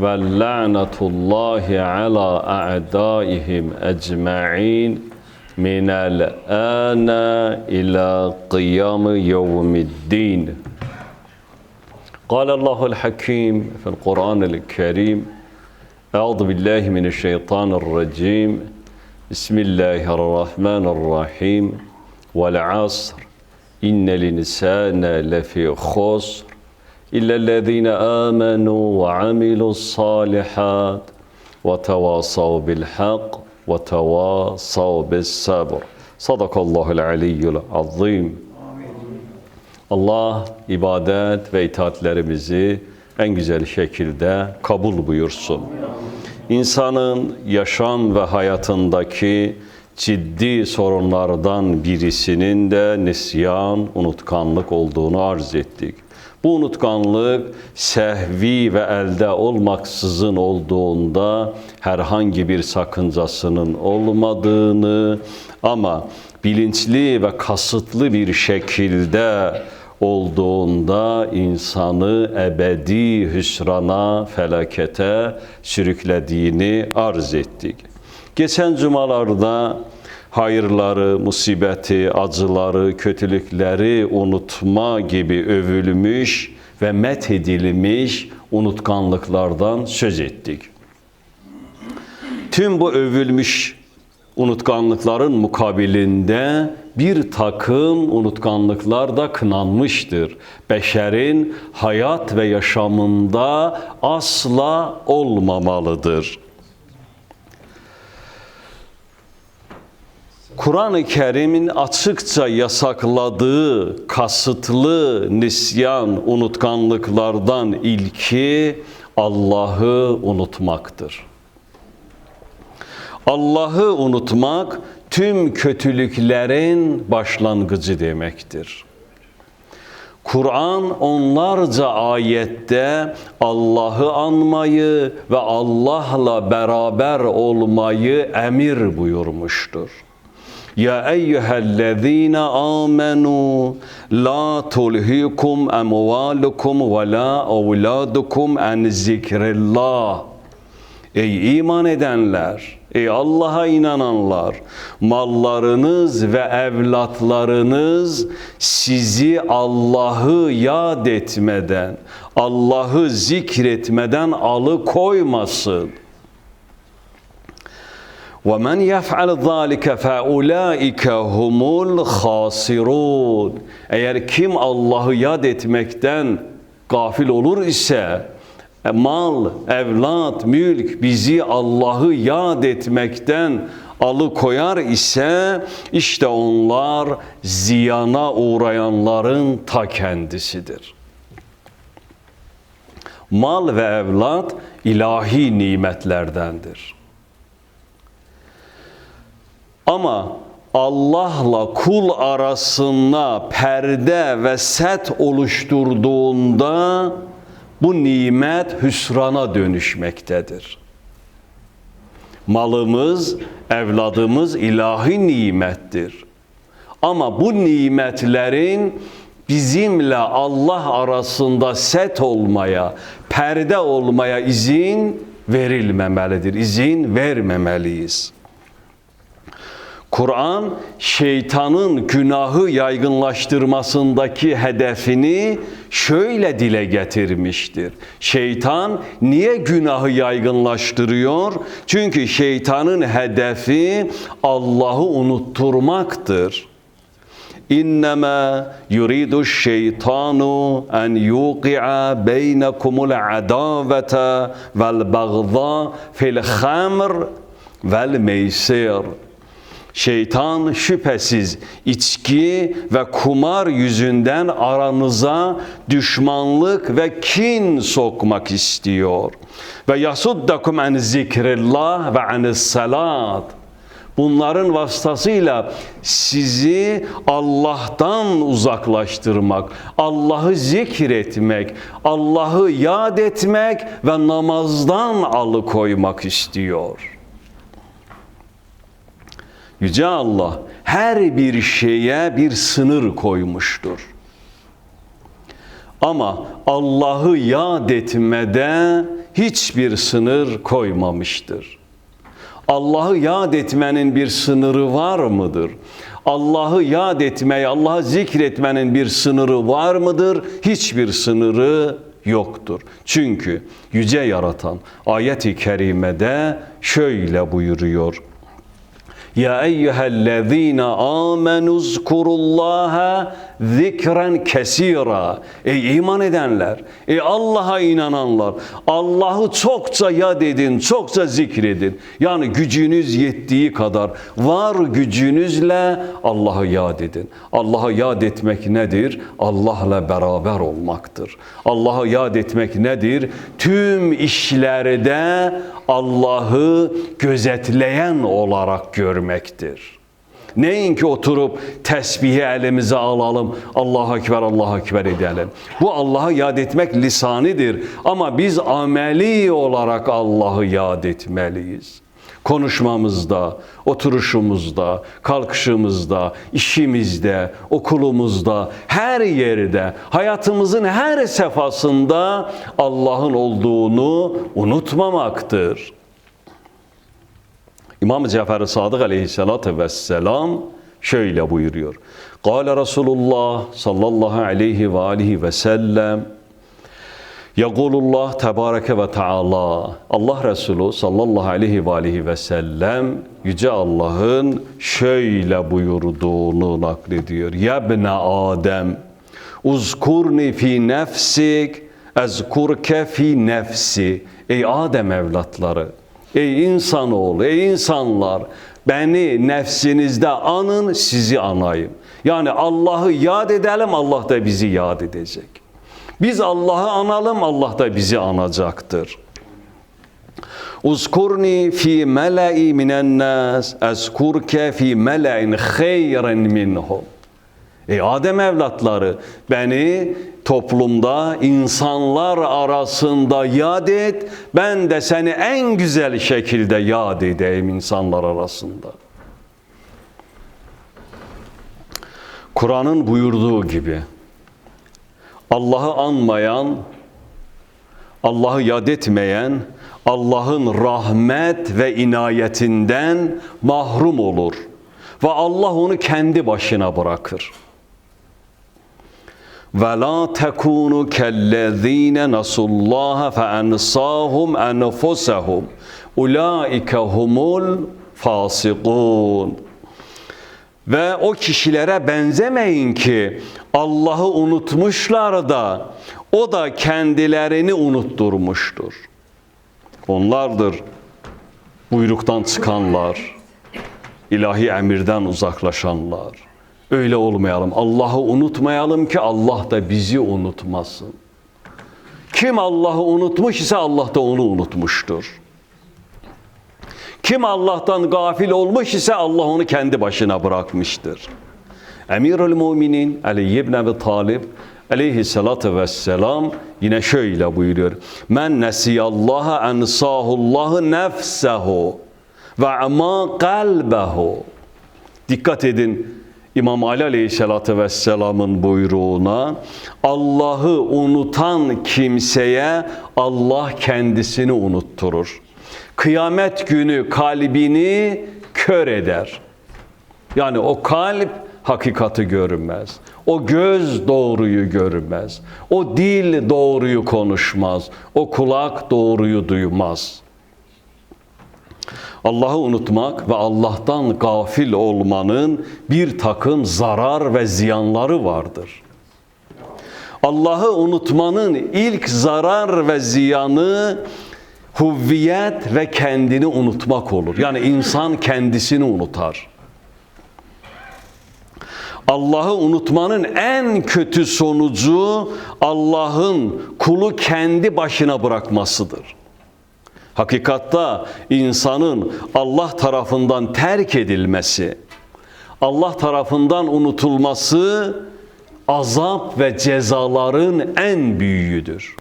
واللعنة الله على أعدائهم أجمعين من الآن إلى قيام يوم الدين. قال الله الحكيم في القرآن الكريم أعوذ بالله من الشيطان الرجيم. بسم الله الرحمن الرحيم. والعصر إن الإنسان لفي خسر. إلا الذين آمنوا وعملوا الصالحات وتواصوا بالحق وتواصوا بالصبر صدق الله العلي العظيم Allah ibadet ve itaatlerimizi en güzel şekilde kabul buyursun. İnsanın yaşam ve hayatındaki ciddi sorunlardan birisinin de nisyan, unutkanlık olduğunu arz ettik. Bu unutkanlık sehvi ve elde olmaksızın olduğunda herhangi bir sakıncasının olmadığını ama bilinçli ve kasıtlı bir şekilde olduğunda insanı ebedi hüsrana, felakete sürüklediğini arz ettik. Geçen cumalarda hayırları, musibeti, acıları, kötülükleri unutma gibi övülmüş ve methedilmiş unutkanlıklardan söz ettik. Tüm bu övülmüş unutkanlıkların mukabilinde bir takım unutkanlıklar da kınanmıştır. Beşerin hayat ve yaşamında asla olmamalıdır. Kur'an-ı Kerim'in açıkça yasakladığı kasıtlı nisyan, unutkanlıklardan ilki Allah'ı unutmaktır. Allah'ı unutmak tüm kötülüklerin başlangıcı demektir. Kur'an onlarca ayette Allah'ı anmayı ve Allah'la beraber olmayı emir buyurmuştur. Ya eyyühellezine amenu la tulhikum emvalukum ve la evladukum en zikrillah. Ey iman edenler, ey Allah'a inananlar, mallarınız ve evlatlarınız sizi Allah'ı yad etmeden, Allah'ı zikretmeden alıkoymasın. وَمَنْ يَفْعَلْ ذَٰلِكَ فَاُولَٰئِكَ هُمُ الْخَاسِرُونَ Eğer kim Allah'ı yad etmekten gafil olur ise, mal, evlat, mülk bizi Allah'ı yad etmekten alıkoyar ise işte onlar ziyana uğrayanların ta kendisidir. Mal ve evlat ilahi nimetlerdendir. Ama Allah'la kul arasında perde ve set oluşturduğunda bu nimet hüsrana dönüşmektedir. Malımız, evladımız ilahi nimettir. Ama bu nimetlerin bizimle Allah arasında set olmaya, perde olmaya izin verilmemelidir. İzin vermemeliyiz. Kur'an şeytanın günahı yaygınlaştırmasındaki hedefini şöyle dile getirmiştir. Şeytan niye günahı yaygınlaştırıyor? Çünkü şeytanın hedefi Allah'ı unutturmaktır. İnnemâ yuridu şeytanu en yuqi'a beynekumul adavete vel bagza fil hamr vel meysir. Şeytan şüphesiz içki ve kumar yüzünden aranıza düşmanlık ve kin sokmak istiyor. Ve yasuddakum en zikrillah ve anis salat. Bunların vasıtasıyla sizi Allah'tan uzaklaştırmak, Allah'ı zikretmek, Allah'ı yad etmek ve namazdan alıkoymak istiyor. Yüce Allah her bir şeye bir sınır koymuştur. Ama Allah'ı yad etmede hiçbir sınır koymamıştır. Allah'ı yad etmenin bir sınırı var mıdır? Allah'ı yad etmeye, Allah'ı zikretmenin bir sınırı var mıdır? Hiçbir sınırı yoktur. Çünkü yüce yaratan ayet-i kerimede şöyle buyuruyor. يا أيها الذين آمنوا اذكروا الله zikren kesira. Ey iman edenler, ey Allah'a inananlar, Allah'ı çokça yad edin, çokça zikredin. Yani gücünüz yettiği kadar var gücünüzle Allah'ı yad edin. Allah'ı yad etmek nedir? Allah'la beraber olmaktır. Allah'ı yad etmek nedir? Tüm işlerde Allah'ı gözetleyen olarak görmektir. Neyin ki oturup tesbihi elimize alalım, Allahu Ekber, Allahu Ekber edelim. Bu Allah'ı yad etmek lisanidir. Ama biz ameli olarak Allah'ı yad etmeliyiz. Konuşmamızda, oturuşumuzda, kalkışımızda, işimizde, okulumuzda, her yerde, hayatımızın her sefasında Allah'ın olduğunu unutmamaktır. İmam Cafer-i Sadık aleyhissalatü vesselam şöyle buyuruyor. Kale Resulullah sallallahu aleyhi ve aleyhi ve sellem Yagulullah tebareke ve taala Allah Resulü sallallahu aleyhi ve aleyhi ve sellem Yüce Allah'ın şöyle buyurduğunu naklediyor. Ya bne Adem uzkurni fi nefsik ezkurke fi nefsi Ey Adem evlatları Ey insanoğlu, ey insanlar beni nefsinizde anın sizi anayım. Yani Allah'ı yad edelim Allah da bizi yad edecek. Biz Allah'ı analım Allah da bizi anacaktır. Uzkurni fi mele'i minen nas ezkurke fi mele'in hayren minhum. Ey Adem evlatları beni toplumda insanlar arasında yad et. Ben de seni en güzel şekilde yad edeyim insanlar arasında. Kur'an'ın buyurduğu gibi Allah'ı anmayan, Allah'ı yad etmeyen, Allah'ın rahmet ve inayetinden mahrum olur. Ve Allah onu kendi başına bırakır. Ve la tekunu kellezine nasullaha fe ensahum enfusahum. Ulaike humul fasikun. Ve o kişilere benzemeyin ki Allah'ı unutmuşlar da o da kendilerini unutturmuştur. Onlardır buyruktan çıkanlar, ilahi emirden uzaklaşanlar. Öyle olmayalım. Allah'ı unutmayalım ki Allah da bizi unutmasın. Kim Allah'ı unutmuş ise Allah da onu unutmuştur. Kim Allah'tan gafil olmuş ise Allah onu kendi başına bırakmıştır. Emirül Müminin Ali ibn Abi Talib aleyhissalatu vesselam yine şöyle buyuruyor. Men nesiyallaha ensahullahu nefsehu ve ama kalbehu. Dikkat edin İmam Ali Aleyhisselatü Vesselam'ın buyruğuna Allah'ı unutan kimseye Allah kendisini unutturur. Kıyamet günü kalbini kör eder. Yani o kalp hakikati görünmez. O göz doğruyu görmez. O dil doğruyu konuşmaz. O kulak doğruyu duymaz.'' Allah'ı unutmak ve Allah'tan gafil olmanın bir takım zarar ve ziyanları vardır. Allah'ı unutmanın ilk zarar ve ziyanı huvviyet ve kendini unutmak olur. Yani insan kendisini unutar. Allah'ı unutmanın en kötü sonucu Allah'ın kulu kendi başına bırakmasıdır. Hakikatta insanın Allah tarafından terk edilmesi, Allah tarafından unutulması azap ve cezaların en büyüğüdür.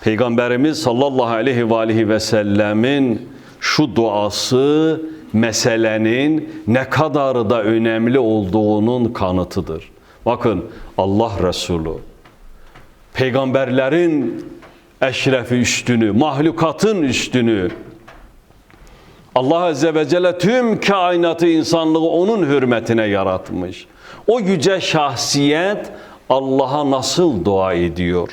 Peygamberimiz sallallahu aleyhi ve aleyhi ve sellemin şu duası meselenin ne kadar da önemli olduğunun kanıtıdır. Bakın Allah Resulü peygamberlerin eşrefi üstünü, mahlukatın üstünü Allah Azze ve Celle tüm kainatı insanlığı onun hürmetine yaratmış. O yüce şahsiyet Allah'a nasıl dua ediyor?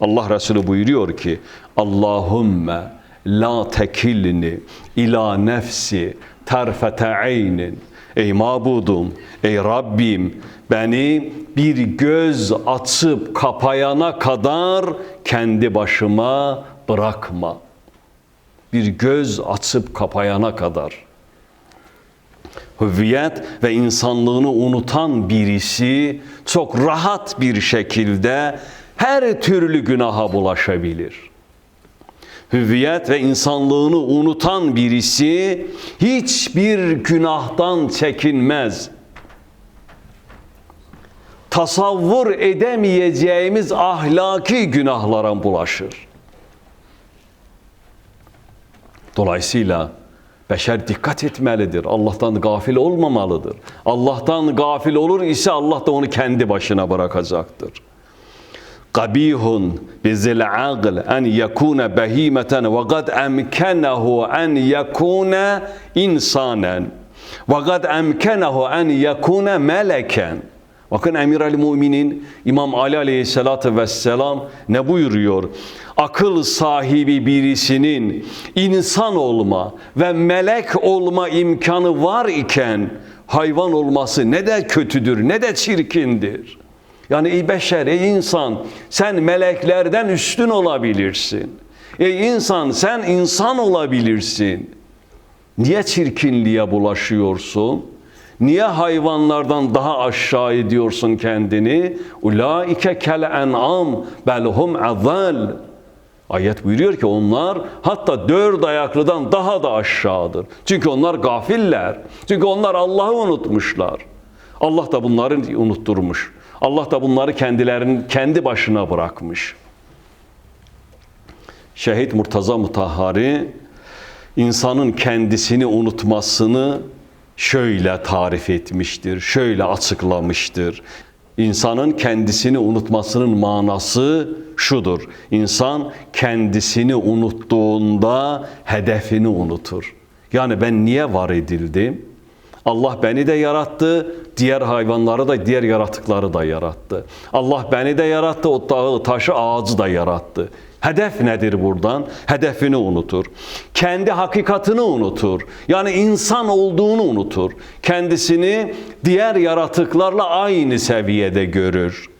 Allah Resulü buyuruyor ki Allahümme la tekilni ila nefsi terfete aynin. Ey mabudum, ey Rabbim beni bir göz açıp kapayana kadar kendi başıma bırakma. Bir göz açıp kapayana kadar. Hüviyet ve insanlığını unutan birisi çok rahat bir şekilde her türlü günaha bulaşabilir. Hüviyet ve insanlığını unutan birisi hiçbir günahtan çekinmez. Tasavvur edemeyeceğimiz ahlaki günahlara bulaşır. Dolayısıyla beşer dikkat etmelidir. Allah'tan gafil olmamalıdır. Allah'tan gafil olur ise Allah da onu kendi başına bırakacaktır. Qabihun bizil aql en yekuna behimeten ve kad emkenehu en yekuna insanen ve kad emkenehu en yekuna meleken. Bakın Emir Ali Müminin İmam Ali Aleyhisselatü Vesselam ne buyuruyor? Akıl sahibi birisinin insan olma ve melek olma imkanı var iken hayvan olması ne de kötüdür ne de çirkindir. Yani ey beşer, ey insan sen meleklerden üstün olabilirsin. Ey insan sen insan olabilirsin. Niye çirkinliğe bulaşıyorsun? Niye hayvanlardan daha aşağı ediyorsun kendini? Ulaike kel en'am belhum azal. Ayet buyuruyor ki onlar hatta dört ayaklıdan daha da aşağıdır. Çünkü onlar gafiller. Çünkü onlar Allah'ı unutmuşlar. Allah da bunları unutturmuş. Allah da bunları kendilerinin kendi başına bırakmış. Şehit Murtaza Mutahhari insanın kendisini unutmasını şöyle tarif etmiştir, şöyle açıklamıştır. İnsanın kendisini unutmasının manası şudur. İnsan kendisini unuttuğunda hedefini unutur. Yani ben niye var edildim? Allah beni de yarattı, diğer hayvanları da, diğer yaratıkları da yarattı. Allah beni de yarattı, o dağı, taşı, ağacı da yarattı. Hedef nedir buradan? Hedefini unutur. Kendi hakikatini unutur. Yani insan olduğunu unutur. Kendisini diğer yaratıklarla aynı seviyede görür.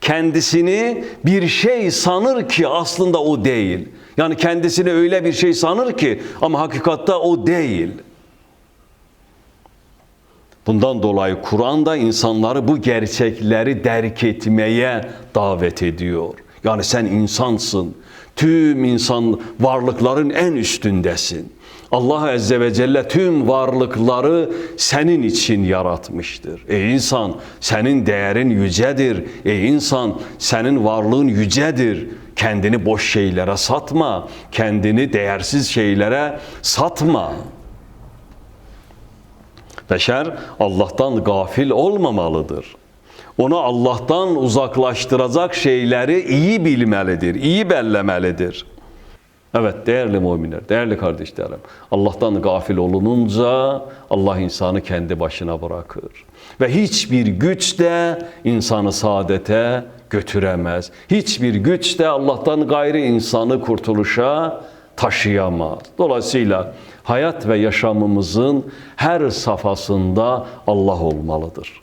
Kendisini bir şey sanır ki aslında o değil. Yani kendisini öyle bir şey sanır ki ama hakikatta o değil. Bundan dolayı Kur'an da insanları bu gerçekleri derk etmeye davet ediyor. Yani sen insansın. Tüm insan varlıkların en üstündesin. Allah Azze ve Celle tüm varlıkları senin için yaratmıştır. Ey insan senin değerin yücedir. Ey insan senin varlığın yücedir. Kendini boş şeylere satma. Kendini değersiz şeylere satma. Beşer Allah'tan gafil olmamalıdır. Onu Allah'tan uzaklaştıracak şeyleri iyi bilmelidir, iyi bellemelidir. Evet değerli müminler, değerli kardeşlerim. Allah'tan gafil olununca Allah insanı kendi başına bırakır. Ve hiçbir güç de insanı saadete götüremez. Hiçbir güç de Allah'tan gayri insanı kurtuluşa taşıyamaz. Dolayısıyla hayat ve yaşamımızın her safhasında Allah olmalıdır.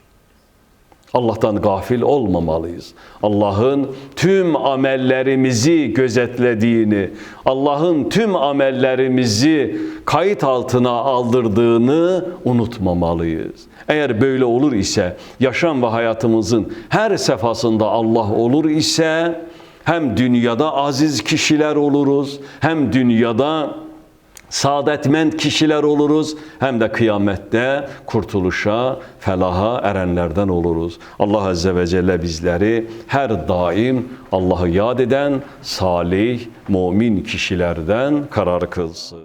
Allah'tan gafil olmamalıyız. Allah'ın tüm amellerimizi gözetlediğini, Allah'ın tüm amellerimizi kayıt altına aldırdığını unutmamalıyız. Eğer böyle olur ise, yaşam ve hayatımızın her sefasında Allah olur ise, hem dünyada aziz kişiler oluruz, hem dünyada saadetmend kişiler oluruz hem de kıyamette kurtuluşa, felaha erenlerden oluruz. Allah Azze ve Celle bizleri her daim Allah'ı yad eden salih, mümin kişilerden karar kılsın.